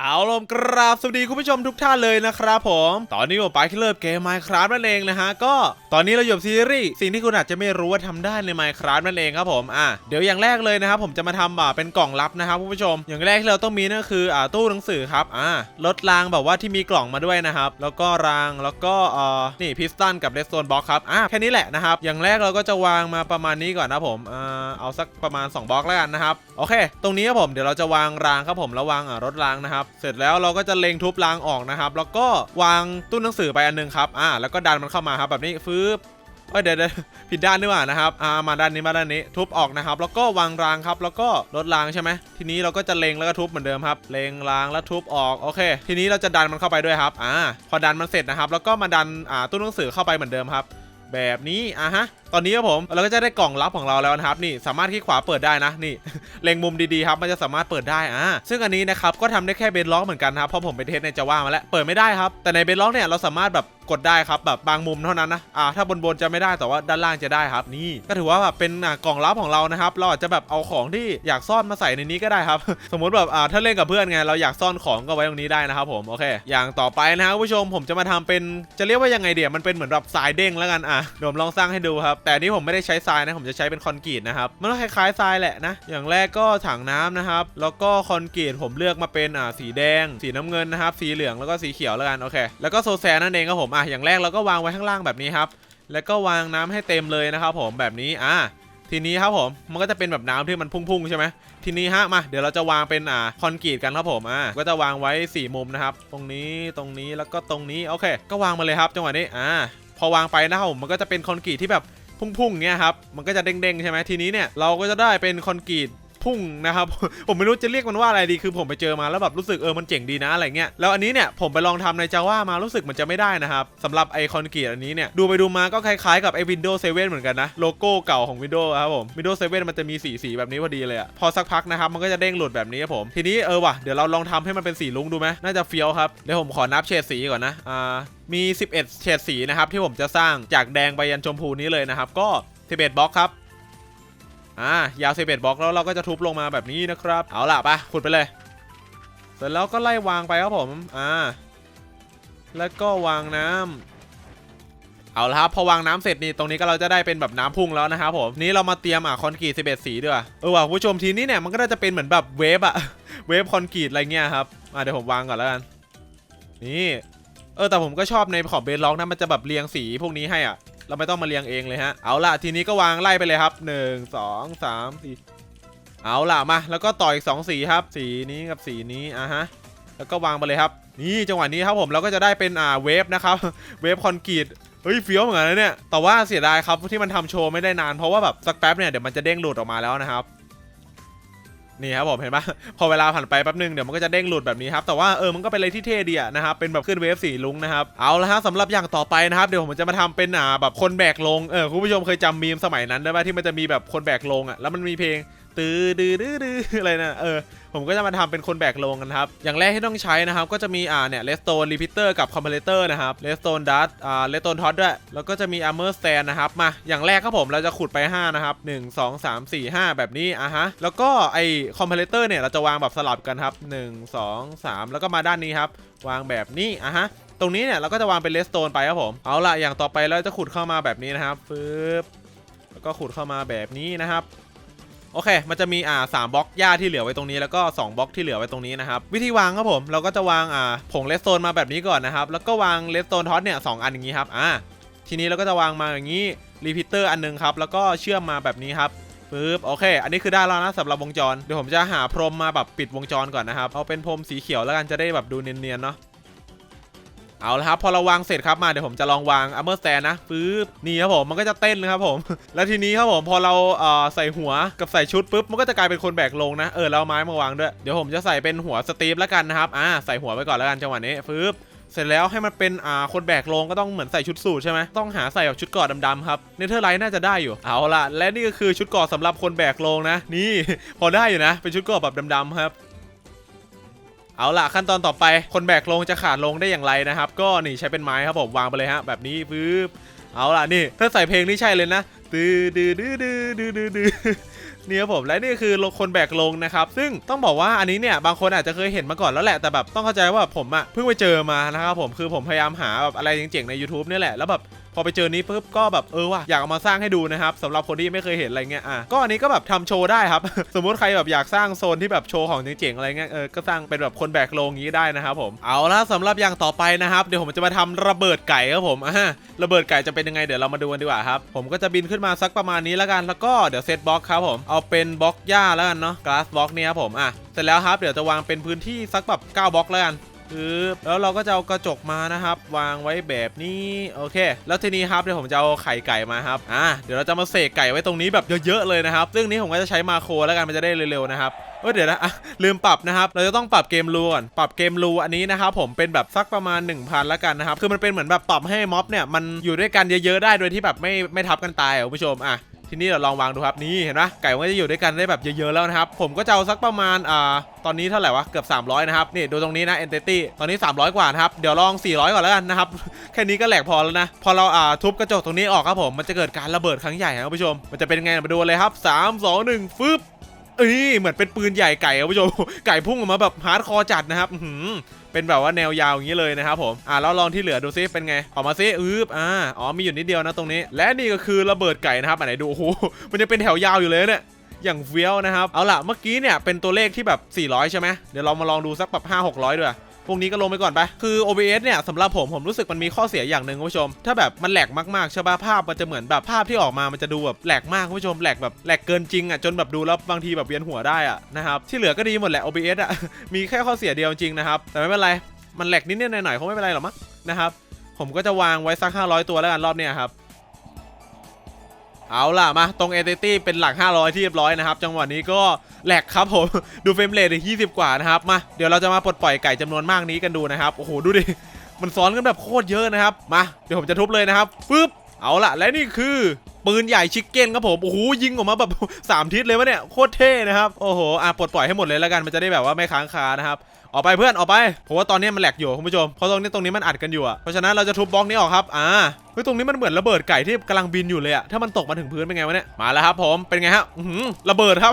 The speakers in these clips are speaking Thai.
เอาลมกราบสวัสดีคุณผู้ชมทุกท่านเลยนะครับผม ตอนนี้ผมไปที่เลิฟเกม Minecraft นั่นเองนะฮะ ก็ตอนนี้เราอยู่กับซีรีส์สิ่งที่คุณอาจจะไม่รู้ว่าทำได้ใน Minecraft นั่นเองครับผม อะเดี๋ยวอย่างแรกเลยนะครับผมจะมาทำอ่าเป็นกล่องลับนะครับคุณผู้ชม อย่างแรกที่เราต้องมีนั่นคืออ่าตู้หนังสือครับ อ่ารถรางแบบว่าที่มีกล่องมาด้วยนะครับ แล้วก็ราง แล้วก็เอ่อนี่พิสตันกับเรสโซนบ็อกครับ อะแค่นี้แหละนะครับ อย่างแรกเราก็จะวางมาประมาณนี้ก่อนนะผมอ่าเอาสักประมาณ2บล็อกแล้วกันนะครับ โอเค ตรงนี้ครับผม เดี๋ยวเราจะวางรางครับผมแล้ววางอ่ารถรางนะครับเสร็จแล้วเราก็จะเล็งทุบรางออกนะครับ แล้วก็วางตู้หนังสือไปอันหนึงครับอ่าแล้วก็ดันมันเข้ามาครับแบบนี้ฟืบเอ้ยเดี๋ยวเดี๋ยวผิดด้านนี่หว่านะครับอ่ามาด้านนี้มาด้านนี้ ทุบออกนะครับ แล้วก็วางรางครับ แล้วก็ลดรางใช่ไหมทีนี้เราก็จะเล็งแล้วก็ทุบเหมือนเดิมครับ เล็งรางแล้วทุบออกโอเค ทีนี้เราจะดันมันเข้าไปด้วยครับอ่าพอดันมันเสร็จนะครับ แล้วก็มาดันอ่าตู้หนังสือเข้าไปเหมือนเดิมครับ แบบนี้อะฮะตอนนี้ครับผมเราก็จะได้กล่องลับของเราแล้วนะครับนี่สามารถที่ขวาเปิดได้นะนี่เล็งมุมดีๆครับมันจะสามารถเปิดได้อ่าซึ่งอันนี้นะครับก็ทำได้แค่เบนล็อกเหมือนกันครับเพราะผมไปเทสในจาว่ามาแล้วเปิดไม่ได้ครับแต่ในเบนล็อกเนี่ยเราสามารถแบบกดได้ครับแบบบางมุมเท่านั้นนะอ่าถ้าบนบนจะไม่ได้แต่ว่าด้านล่างจะได้ครับ นี่ก็ถือว่าแบบเป็นกล่องลับของเรานะครับเราอาจจะแบบเอาของที่อยากซ่อนมาใส่ในนี้ก็ได้ครับ สมมติแบบอ่าถ้าเล่นกับเพื่อนไงเราอยากซ่อนของก็ไว้ตรงนี้ได้นะครับผมโอเค อย่างต่อไปนะครับผู้ชมผมจะมาทำเป็นจะเรียกว่ายังไงเดี๋ยวมันเป็นเหมือนแบบทรายเด้งแล้วกันอะเดี๋ยวผมลองสร้างให้ดูครับแต่นี้ผมไม่ได้ใช้ทรายนะ ผมจะใช้เป็นคอนกรีตนะครับ มันก็คล้ายๆทรายแหละนะ อย่างแรกก็ถังน้ำนะครับ แล้วก็คอนกรีตผมเลือกมาเป็นอ่าสีแดง สีน้ำเงินนะครับ สีเหลืองแล้วก็สีเขียวแล้วกันโอเค แล้วก็โซแซนนั่นเองครับผมอะอย่างแรกเราก็วางไว้ข้างล่างแบบนี้ครับ แล้วก็วางน้ำให้เต็มเลยนะครับผมแบบนี้อะทีนี้ครับผมมันก็จะเป็นแบบน้ำที่มันพุ่งๆใช่ไหมทีนี้ฮะมาเดี๋ยวเราจะวางเป็นอ่าคอนกรีตกันครับผมอ่าก็จะวางไว้ 4 มุมนะครับ ตรงนี้ตรงนี้แล้วก็ตรงนี้โอเค ก็วางมาเลยครับจังหวะนี้อ่าพอวางไปนะครับผมมันก็จะเป็นคอนกรีตที่แบบ พุ่งๆเงี้ยครับ มันก็จะเด้งๆใช่ไหมทีนี้เนี่ยเราก็จะได้เป็นคอนกรีต พุ่งนะครับ ผมไม่รู้จะเรียกมันว่าอะไรดีคือผมไปเจอมาแล้วแบบรู้สึกเออมันเจ๋งดีนะอะไรเงี้ยแล้วอันนี้เนี่ยผมไปลองทำในจาว่ามารู้สึกมันจะไม่ได้นะครับสำหรับไอคอนกรีตอันนี้เนี่ยดูไปดูมาก็คล้ายๆกับไอ Windows 7 เหมือนกันนะโลโก้เก่าของ Windows ครับผม Windows 7 มันจะมีสีสีแบบนี้พอดีเลยอะพอสักพักนะครับมันก็จะเด้งหลุดแบบนี้ครับผมทีนี้เออว่ะเดี๋ยวเราลองทำให้มันเป็นสีลุ้งดูไหมน่าจะเฟี้ยวครับเดี๋ยวผมขอนับเฉดสีก่อนนะอ่ามี 11 เฉดสีนะครับที่ผมจะสร้างจากแดงไปยันชมพูนี้เลยนะครับก็11บล็อกครับ อ่ายาว 11บล็อกแล้วเราก็จะทุบลงมาแบบนี้นะครับ เอาล่ะไปขุดไปเลย เสร็จแล้วก็ไล่วางไปครับผมอ่าแล้วก็วางน้ำเอาละครับพอวางน้ำเสร็จนี่ตรงนี้ก็เราจะได้เป็นแบบน้ำพุ่งแล้วนะครับผมนี้เรามาเตรียมอะคอนกรีต11 สีด้วยเออว่ะคุณผู้ชมทีนี้เนี่ยมันก็น่าจะเป็นเหมือนแบบเวฟอะเวฟคอนกรีตอะไรเงี้ยครับอ่าเดี๋ยวผมวางก่อนแล้วกันนี่เออแต่ผมก็ชอบในของเบนล็อกนะมันจะแบบเรียงสีพวกนี้ให้อะ เราไม่ต้องมาเรียงเองเลยฮะ เอาล่ะทีนี้ก็วางไล่ไปเลยครับ 1 2 3 4 เอาล่ะมา แล้วก็ต่ออีก2สีครับ สีนี้กับสีนี้อะฮะ แล้วก็วางไปเลยครับ นี่จังหวะนี้ครับผมเราก็จะได้เป็นอ่าเวฟนะครับ เวฟคอนกรีตเฮ้ยเฟี้ยวเหมือนกันนะเนี่ย แต่ว่าเสียดายครับที่มันทำโชว์ไม่ได้นานเพราะว่าแบบสักแป๊บเนี่ยเดี๋ยวมันจะเด้งหลุดออกมาแล้วนะครับ นี่ครับผมเห็นปะพอเวลาผ่านไปแป๊บนึงเดี๋ยวมันก็จะเด้งหลุดแบบนี้ครับแต่ว่าเออมันก็เป็นอะไรที่เท่ดีอะนะครับเป็นแบบขึ้นเวฟสีลุงนะครับเอาละฮะสำหรับอย่างต่อไปนะครับเดี๋ยวผมจะมาทำเป็นอ่าแบบคนแบกลงเออคุณผู้ชมเคยจำมีมสมัยนั้นได้ไหมที่มันจะมีแบบคนแบกลงอะแล้วมันมีเพลง ตื้อดื้อดื้ออะไรนะเออผมก็จะมาทำเป็นคนแบกลงกันครับ อย่างแรกที่ต้องใช้นะครับ ก็จะมีอ่าเนี่ยเลสโตนรีพิเตอร์กับคอมเพลเตอร์นะครับเลสโตนดัตอ่าเลสโตนท็อตด้วย แล้วก็จะมีอาร์เมอร์สแตนนะครับ มา อย่างแรกครับผมเราจะขุดไป 5 นะครับ 1 2 3 4 5 แบบนี้อะฮะ แล้วก็ไอคอมเพลเตอร์เนี่ย เราจะวางแบบสลับกันครับ 1 2 3 แล้วก็มาด้านนี้ครับ วางแบบนี้อะฮะตรงนี้เนี่ยเราก็จะวางเป็นเลสโตนไปครับผมเอาล่ะอย่างต่อไปเราจะขุดเข้ามาแบบนี้นะครับปึ๊บแล้วก็ขุดเข้ามาแบบนี้นะครับ โอเค มันจะมีอ่าสามบล็อกหญ้าที่เหลือไว้ตรงนี้แล้วก็ 2 บล็อกที่เหลือไว้ตรงนี้นะครับ วิธีวางครับผม เราก็จะวางอ่าผงเลสโตนมาแบบนี้ก่อนนะครับ แล้วก็วางเลสโตนท็อตเนี่ยสองอันอย่างนี้ครับ อ่า ทีนี้เราก็จะวางมาอย่างนี้ รีพิเตอร์อันหนึงครับ แล้วก็เชื่อมมาแบบนี้ครับปึ๊บโอเค อันนี้คือได้แล้วนะสำหรับวงจร เดี๋ยวผมจะหาพรมมาแบบปิดวงจรก่อนนะครับ เอาเป็นพรมสีเขียวแล้วกันจะได้แบบดูเนียนๆเนาะ เอาละครับพอเราวางเสร็จครับมาเดี๋ยวผมจะลองวางอัมเมอร์สแตนนะปึ๊บนี่ครับผมมันก็จะเต้นนะครับผม แล้วทีนี้ครับผมพอเราเอ่อใส่หัวกับใส่ชุดปุ๊บมันก็จะกลายเป็นคนแบกลงนะเออเราไม้มาวางด้วยเดี๋ยวผมจะใส่เป็นหัวสตีฟแล้วกันนะครับอ่าใส่หัวไปก่อนแล้วกันจังหวะนี้ปึ๊บเสร็จแล้วให้มันเป็นอ่าคนแบกลงก็ต้องเหมือนใส่ชุดสูทใช่ไหมต้องหาใส่แบบชุดกราะดำๆครับเนเธอร์ไลท์น่าจะได้อยู่เอาละและนี่ก็คือชุดกราะสำหรับคนแบกลงนะ นี่ พอได้อยู่นะ เป็นชุดกราะแบบดำๆครับ เอาล่ะขั้นตอนต่อไปคนแบกลงจะขาดลงได้อย่างไรนะครับ ก็นี่ใช้เป็นไม้ครับผมวางไปเลยฮะแบบนี้ปึ๊บเอาล่ะนี่ถ้าใส่เพลงนี่ใช่เลยนะตื้อดื้อดื้อดื้อดื้อดื้อดื้อนี่ครับผมและนี่คือคนแบกลงนะครับ ซึ่งต้องบอกว่าอันนี้เนี่ยบางคนอาจจะเคยเห็นมาก่อนแล้วแหละแต่แบบต้องเข้าใจว่าผมอะเพิ่งไปเจอมานะครับผมคือผมพยายามหาแบบอะไรเจ๋งๆใน YouTube เนี่ยแหละแล้วแบบ พอไปเจอนี้ปุ๊บก็แบบเออว่ะอยากเอามาสร้างให้ดูนะครับสำหรับคนที่ไม่เคยเห็นอะไรเงี้ยอะก็อันนี้ก็แบบทำโชว์ได้ครับ สมมุติใครแบบอยากสร้างโซนที่แบบโชว์ของเจ๋งๆอะไรเงี้ยเออก็สร้างเป็นแบบคนแบกโลงงี้ได้นะครับผมเอาละสำหรับอย่างต่อไปนะครับเดี๋ยวผมจะมาทำระเบิดไก่ครับผมอะระเบิดไก่จะเป็นยังไงเดี๋ยวเรามาดูกันดีกว่าครับผมก็จะบินขึ้นมาสักประมาณนี้แล้วกันแล้วก็เดี๋ยวเซตบล็อกครับผมเอาเป็นบล็อกหญ้าแล้วกันเนาะก a าสบล็อกเนี่ยครับผมอะเสร็จแล้วครับเดี๋ยวจะวางเป็นพื้นที่สักแบบ9บล็อกแล้วกัน ปึ๊บแล้วเราก็จะเอากระจกมานะครับ วางไว้แบบนี้โอเค แล้วทีนี้ครับเดี๋ยวผมจะเอาไข่ไก่มาครับอ่าเดี๋ยวเราจะมาเสกไก่ไว้ตรงนี้แบบเยอะๆเลยนะครับ ซึ่งนี้ผมก็จะใช้มาโครแล้วกันมันจะได้เร็วๆนะครับเอยเดี๋ยวนะอะลืมปรับนะครับ เราจะต้องปรับเกมรูก่อนปรับเกมรูอันนี้นะครับผมเป็นแบบสักประมาณ 1000แล้วกันนะครับคือมันเป็นเหมือนแบบปรับให้ม็อบเนี่ยมันอยู่ด้วยกันเยอะๆได้โดยที่แบบไม่ไม่ทับกันตายอะคุณผู้ชมอะ ทีนี้เราลองวางดูครับนี่เห็นไหมไก่มันก็จะอยู่ด้วยกันได้แบบเยอะๆแล้วนะครับ ผมก็จะเอาสักประมาณอ่าตอนนี้เท่าไหร่วะเกือบ 300 นะครับนี่ดูตรงนี้นะ entity ตอนนี้ 300 กว่านะครับเดี๋ยวลอง 400 ก่อนแล้วกันนะครับ แค่นี้ก็แหลกพอแล้วนะ พอเราอ่าทุบกระจกตรงนี้ออกครับผมมันจะเกิดการระเบิดครั้งใหญ่ครับผู้ชม มันจะเป็นไงมาดูเลยครับ 3 2 1ฟึบเอ้ยเหมือนเป็นปืนใหญ่ไก่ครับผู้ชมไก่พุ่งออกมาแบบฮาร์ดคอร์จัดนะครับอื เป็นแบบว่าแนวยาวอย่างนี้เลยนะครับผมอ่าแล้วลองที่เหลือดูซิเป็นไงออกมาซิอืบอ่าอ๋อมีอยู่นิดเดียวนะตรงนี้ และนี่ก็คือระเบิดไก่นะครับอันไหนดูโอ้โหมันจะเป็นแถวยาวอยู่เลยเนี่ยอย่างเฟี้ยวนะครับ เอาล่ะ เมื่อกี้เนี่ยเป็นตัวเลขที่แบบ 400 ใช่ไหมเดี๋ยวเรามาลองดูสักแบบ5 600 ด้วย พวกนี้ก็ลงไปก่อนไป คือ OBS เนี่ยสำหรับผมผมรู้สึกมันมีข้อเสียอย่างหนึ่งคุณผู้ชม ถ้าแบบมันแหลกมากๆใช่ป่ะภาพมันจะเหมือนแบบภาพที่ออกมามันจะดูแบบแหลกมากคุณผู้ชมแหลกแบบแหลกเกินจริงอะจนแบบดูแล้วบางทีแบบเวียนหัวได้อะนะครับที่เหลือก็ดีหมดแหละ OBS อะมีแค่ข้อเสียเดียวจริงนะครับแต่ไม่เป็นไรมันแหลกนิดๆหน่อยๆคงไม่เป็นไรหรอกมั้งนะครับผมก็จะวางไว้สัก500 ตัวแล้วกันรอบเนี้ยครับเอาล่ะมาตรงเอเ t ตี้เป็นหลัก 500 ที่เรียบร้อยนะครับ จังหวะนี้ก็ แหลกครับผม ดูเฟรมเรทอีก20กว่านะครับ มา เดี๋ยวเราจะมาปลดปล่อยไก่จำนวนมากนี้กันดูนะครับ โอ้โห ดูดิ มันซ้อนกันแบบโคตรเยอะนะครับ มา เดี๋ยวผมจะทุบเลยนะครับปึ๊บเอาละและนี่คือปืนใหญ่ชิคเก้นครับผม โอ้โห ยิงออกมาแบบ 3 ทิศเลยวะเนี่ย โคตรเท่นะครับ โอ้โห อะปลดปล่อยให้หมดเลยแล้วกัน มันจะได้แบบว่าไม่ค้างคานะครับออกไปเพื่อนออกไป ผมว่าตอนนี้มันแหลกอยู่คุณผู้ชม เพราะตรงนี้ตรงนี้มันอัดกันอยู่อะเพราะฉะนั้นเราจะทุบบล็อกนี้ออกครับ อ่า ฮ้ยตรงนี้มันเหมือนระเบิดไก่ที่กำลังบินอยู่เลยอะถ้ามันตกมาถึงพื้นเป็นไงวะเนี่ยมาแล้วครับผมเป็นไงฮะระเบิดครับ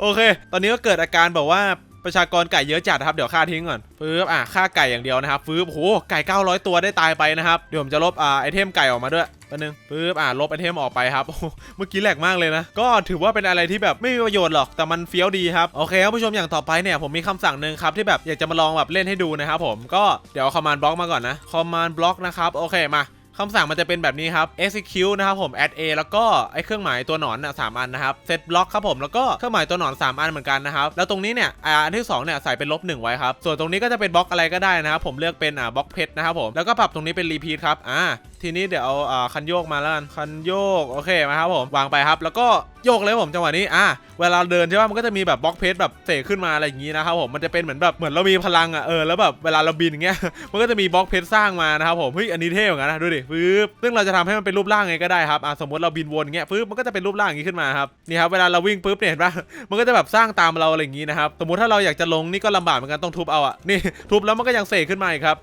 โอเค ตอนนี้ก็เกิดอาการแบบว่าประชากรไก่เยอะจัดนะครับเดี๋ยวฆ่าทิ้งก่อนฟื้บอะฆ่าไก่อย่างเดียวนะครับฟื้บโอ้โหไก่ 900 ตัวได้ตายไปนะครับเดี๋ยวผมจะลบอ่าไอเทมไก่ออกมาด้วยแป๊บนึงฟื้บอะลบไอเทมออกไปครับโอ้โหเมื่อกี้แหลกมากเลยนะ ก็ถือว่าเป็นอะไรที่แบบไม่มีประโยชน์หรอกแต่มันเฟี้ยวดีครับโอเคครับผู้ชมอย่างต่อไปเนี่ยผมมีคำสั่งหนึ่งครับที่แบบอยากจะมาลองแบบเล่นให้ดูนะครับผมก็เดี๋ยวคอมมานด์บล็อกมาก่อนนะคอมมานด์บล็อกนะครับโอเคมา คำสั่งมันจะเป็นแบบนี้ครับ execute นะครับผม add a แล้วก็ไอ้เครื่องหมายตัวหนอนน่ะสามอันนะครับ set block ครับผมแล้วก็เครื่องหมายตัวหนอน 3 อันเหมือนกันนะครับ แล้วตรงนี้เนี่ยอันที่2เนี่ยใส่เป็นลบ1ไว้ครับส่วนตรงนี้ก็จะเป็นบล็อกอะไรก็ได้นะครับผมเลือกเป็นอ่าบล็อกเพชรนะครับผมแล้วก็ปรับตรงนี้เป็น repeat ครับอ่า ทีนี้เดี๋ยวเอาอ่าคันโยกมาแล้วกันคันโยกโอเคมาครับผมวางไปครับ แล้วก็โยกเลยผมจังหวะนี้อ่าเวลาเดินใช่ป่ะมันก็จะมีแบบบล็อกเพชรแบบเสกขึ้นมาอะไรอย่างงี้นะครับผมมันจะเป็นเหมือนแบบเหมือนเรามีพลังอะเออแล้วแบบเวลาเราบินอย่างเงี้ยมันก็จะมีบล็อกเพชรสร้างมานะครับผมเฮ้ยอันนี้เท่เหมือนกันนะดูดิปึ๊บซึ่งเราจะทำให้มันเป็นรูปร่างไงก็ได้ครับอ่าสมมติเราบินวนเงี้ยปึ๊บมันก็จะเป็นรูปร่างอย่างงี้ขึ้นมาครับนี่ครับเวลาเราวิ่งปึ๊บเนี่ยเห็นป่ะมันก็จะแบบสร้างตามเราอะไรอย่างงี้นะครับสมมติถ้าเราอยากจะลงนี่ก็ลำบากเหมือนกันต้องทุบเอาอะนี่ทุบแล้วมันก็ยังเสกขึ้นมาอีกครับ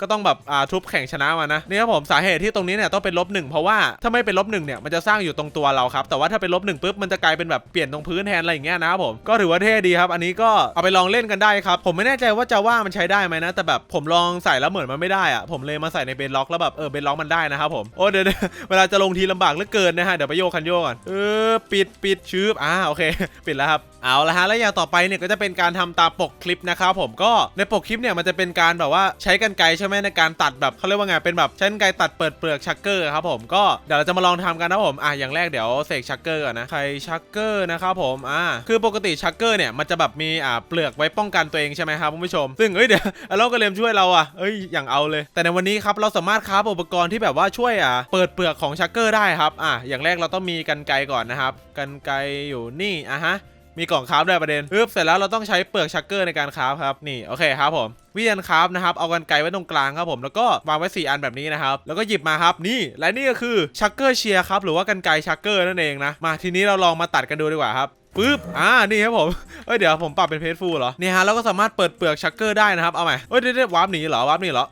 ก็ต้องแบบอ่าทุบแข่งชนะมานะนี่ครับผมสาเหตุที่ตรงนี้เนี่ยต้องเป็นลบหนึ่งเพราะว่าถ้าไม่เป็นลบหนึ่งเนี่ยมันจะสร้างอยู่ตรงตัวเราครับแต่ว่าถ้าเป็นลบหนึ่งปุ๊บมันจะกลายเป็นแบบเปลี่ยนตรงพื้นแทนอะไรอย่างเงี้ยนะครับผมก็ถือว่าเท่ดีครับ อันนี้ก็เอาไปลองเล่นกันได้ครับ ผมไม่แน่ใจว่าจะว่ามันใช้ได้ไหมนะ แต่แบบผมลองใส่แล้วเหมือนมันไม่ได้อะผมเลยมาใส่ในเบนล็อกแล้วแบบเออเบนล็อกมันได้นะครับผมโอ้เดี๋ยวเวลาจะลงทีลำบากเหลือเกินนะฮะเดี๋ยวไปโยกคันโยกก่อนเออปิดปิดชืบอ่าโอเค ปิดแล้วครับเอาละฮะแล้วอย่างต่อไปเนี่ยก็จะเป็นการทำตาปกคลิปนะครับผมก็ในปกคลิปเนี่ยมันจะเป็นการแบบว่าใช้กันไกรใช่ไหมในการตัดแบบเขาเรียกว่าไงเป็นแบบใช้กันไกรตัดเปิดเปลือกชักเกอร์ครับผมก็เดี๋ยวเราจะมาลองทำกันนะผมอะอย่างแรกเดี๋ยวเสกชักเกอร์ก่อนนะใครชักเกอร์นะครับผมอ่าคือปกติชักเกอร์เนี่ยมันจะแบบมีอ่าเปลือกไว้ป้องกันตัวเองใช่ไหมครับคุณผู้ชม ซึ่งเอ้ยเดี๋ยวเราก็เรียมช่วยเราอะเอ้ยอย่างเอาเลย แต่ในวันนี้ครับเราสามารถคราอุปกรณ์ที่แบบว่าช่วยอะเปิดเปลือกของชักเกอร์ได้ครับอะอย่างแรกเราต้องมีกันไกก่อนนะครับกันไกอยู่นี่อะฮะ มีกล่องคราฟด้วยประเด็นปึ๊บเสร็จแล้วเราต้องใช้เปลือกชักเกอร์ในการคราฟครับนี่โอเคครับผมวิธีการคราฟนะครับเอากันไกรไว้ตรงกลางครับผมแล้วก็วางไว้4อันแบบนี้นะครับแล้วก็หยิบมาครับนี่ และนี่ก็คือชักเกอร์เชียร์ครับหรือว่ากันไกรชักเกอร์นั่นเองนะมาทีนี้เราลองมาตัดกันดูดีกว่าครับปึ๊บ อ่า นี่ครับผม เอ้ย เดี๋ยวผมปรับเป็นเพจฟูลเหรอนี่ฮะ เราก็สามารถเปิดเปลือกชักเกอร์ได้นะครับ เอาใหม่เอ้ยเดี๋ยววาร์ปหนีเหรอ วาร์ปหนีเหรอ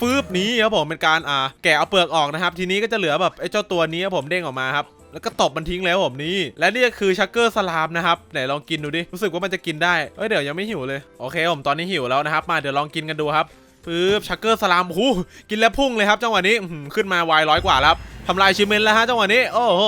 ฟืบนี้ครับผมเป็นการอ่าแกะเอาเปลือกออกนะครับ ทีนี้ก็จะเหลือแบบไอ้เจ้าตัวนี้ครับผมเด้งออกมาครับ แล้วก็ตบมันทิ้งแล้วผมนี่และนี่ก็คือชักเกอร์สลามนะครับไหนลองกินดูดิรู้สึกว่ามันจะกินได้เอ้ยเดี๋ยวยังไม่หิวเลยโอเคผมตอนนี้หิวแล้วนะครับ มาเดี๋ยวลองกินกันดูครับปึ๊บชักเกอร์สลามโอ้กินแล้วพุ่งเลยครับจังหวะนี้ขึ้นมาวายร้อยกว่าแล้วครับทำลายชิมเมนแล้วฮะจังหวะนี้ โอ้โห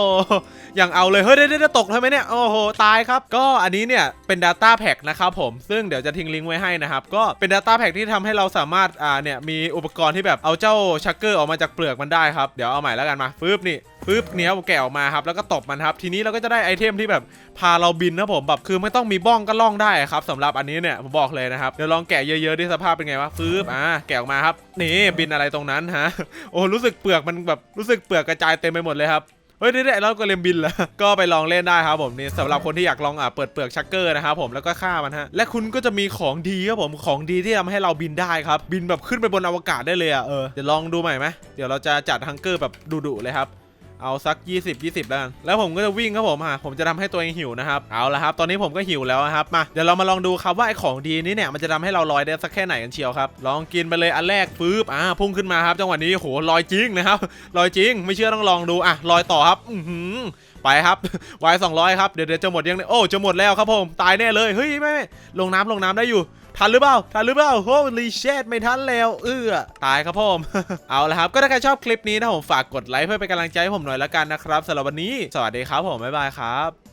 อย่างเอาเลยเฮ้ยเดี๋ยวเดี๋ยวตกทำไมเนี่ย โอ้โห ตายครับ ก็อันนี้เนี่ย เป็น Data Pack นะครับผม ซึ่งเดี๋ยวจะทิ้งลิงก์ไว้ให้นะครับ ก็เป็น Data Pack ที่ทำให้เราสามารถอ่าเนี่ย มีอุปกรณ์ที่แบบเอาเจ้าชักเกอร์ออกมาจากเปลือกมันได้ครับ เดี๋ยวเอาใหม่แล้วกันมาฟึบนี่ฟึบเนี้ยแกะออกมาครับแล้วก็ตบมันครับ ทีนี้เราก็จะได้ไอเทมที่แบบพาเราบินนะผมแบบคือไม่ต้องมีบ้องก็ล่องได้ครับสำหรับอันนี้เนี่ยผมบอกเลยนะครับเดี๋ยวลองแกะเยอะๆดิสภาพเป็นไงวะฟึบอ่าแกะออกมาครับนี่บินอะไรตรงนั้นฮะโอ้รู้สึกเปลือกมันแบบรู้สึกเปลือกกระจายเต็มไปหมดเลยครับเฮ้ยนี่ๆเราก็เลมบินแล้ว ก็ไปลองเล่นได้ครับผมนี่สำหรับคนที่อยากลองอะเปิดเปลือกชักเกอร์นะครับผมแล้วก็ฆ่ามันฮะและคุณก็จะมีของดีครับผมของดีที่ทำให้เราบินได้ครับ บินแบบขึ้นไปบนอวกาศได้เลยอะเออเดี๋ยวลองดูใหม่ไหมเดี๋ยวเราจะจัดฮังเกอร์แบบดุๆเลยครับ เอาสัก 20 20แล้วกันแล้วผมก็จะวิ่งครับผมฮะผมจะทำให้ตัวเองหิวนะครับเอาละครับ ตอนนี้ผมก็หิวแล้วครับมาเดี๋ยวเรามาลองดูครับว่าไอของดีนี้เนี่ยมันจะทำให้เราลอยได้สักแค่ไหนกันเชียวครับลองกินไปเลยอันแรกปึ๊บอ่าพุ่งขึ้นมาครับจังหวะนี้โหลอยจริงนะครับลอยจริง ไม่เชื่อต้องลองดูอะลอยต่อครับอือหือไปครับวาย200ครับเดี๋ยวเดี๋ยวจะหมดยังโอ้จะหมดแล้วครับผมตายแน่เลยเฮ้ยไม่ไม่ลงน้ำลงน้ำได้อยู่ ทันหรือเปล่า ทันหรือเปล่าโ o ลีเชตไม่ทันแล้ว เอื้อ ตายครับผม เอาละครับ ก็ถ้าใครชอบคลิปนี้นะผมฝากกดไลค์เพื่อเป็นกำลังใจให้ผมหน่อยละกันนะครับสำหรับวันนี้ สวัสดีครับผม บ๊ายบายครับ